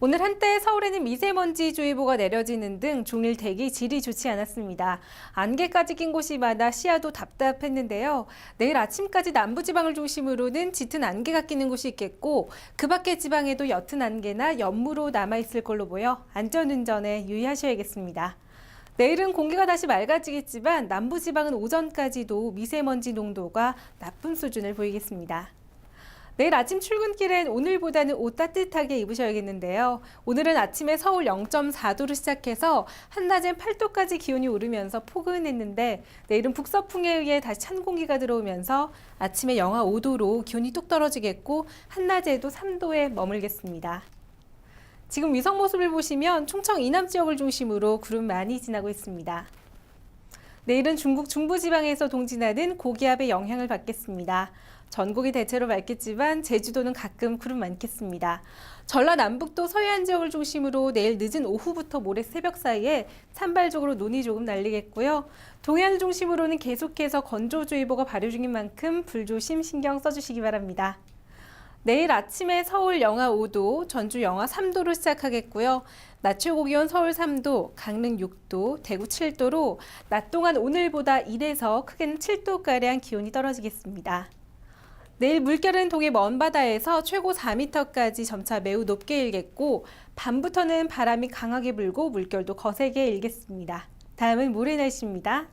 오늘 한때 서울에는 미세먼지 주의보가 내려지는 등 종일 대기 질이 좋지 않았습니다. 안개까지 낀 곳이 많아 시야도 답답했는데요. 내일 아침까지 남부지방을 중심으로는 짙은 안개가 끼는 곳이 있겠고 그 밖의 지방에도 옅은 안개나 연무로 남아있을 걸로 보여 안전운전에 유의하셔야겠습니다. 내일은 공기가 다시 맑아지겠지만 남부지방은 오전까지도 미세먼지 농도가 나쁜 수준을 보이겠습니다. 내일 아침 출근길엔 오늘보다는 옷 따뜻하게 입으셔야겠는데요. 오늘은 아침에 서울 0.4도로 시작해서 한낮엔 8도까지 기온이 오르면서 포근했는데 내일은 북서풍에 의해 다시 찬 공기가 들어오면서 아침에 영하 5도로 기온이 뚝 떨어지겠고 한낮에도 3도에 머물겠습니다. 지금 위성 모습을 보시면 충청 이남 지역을 중심으로 구름 많이 지나고 있습니다. 내일은 중국 중부지방에서 동진하는 고기압의 영향을 받겠습니다. 전국이 대체로 맑겠지만 제주도는 가끔 구름 많겠습니다. 전라남북도 서해안 지역을 중심으로 내일 늦은 오후부터 모레 새벽 사이에 산발적으로 눈이 조금 날리겠고요. 동해안을 중심으로는 계속해서 건조주의보가 발효 중인 만큼 불조심 신경 써주시기 바랍니다. 내일 아침에 서울 영하 5도, 전주 영하 3도로 시작하겠고요. 낮 최고 기온 서울 3도, 강릉 6도, 대구 7도로 낮 동안 오늘보다 1에서 크게는 7도가량 기온이 떨어지겠습니다. 내일 물결은 동해 먼바다에서 최고 4m까지 점차 매우 높게 일겠고 밤부터는 바람이 강하게 불고 물결도 거세게 일겠습니다. 다음은 모레 날씨입니다.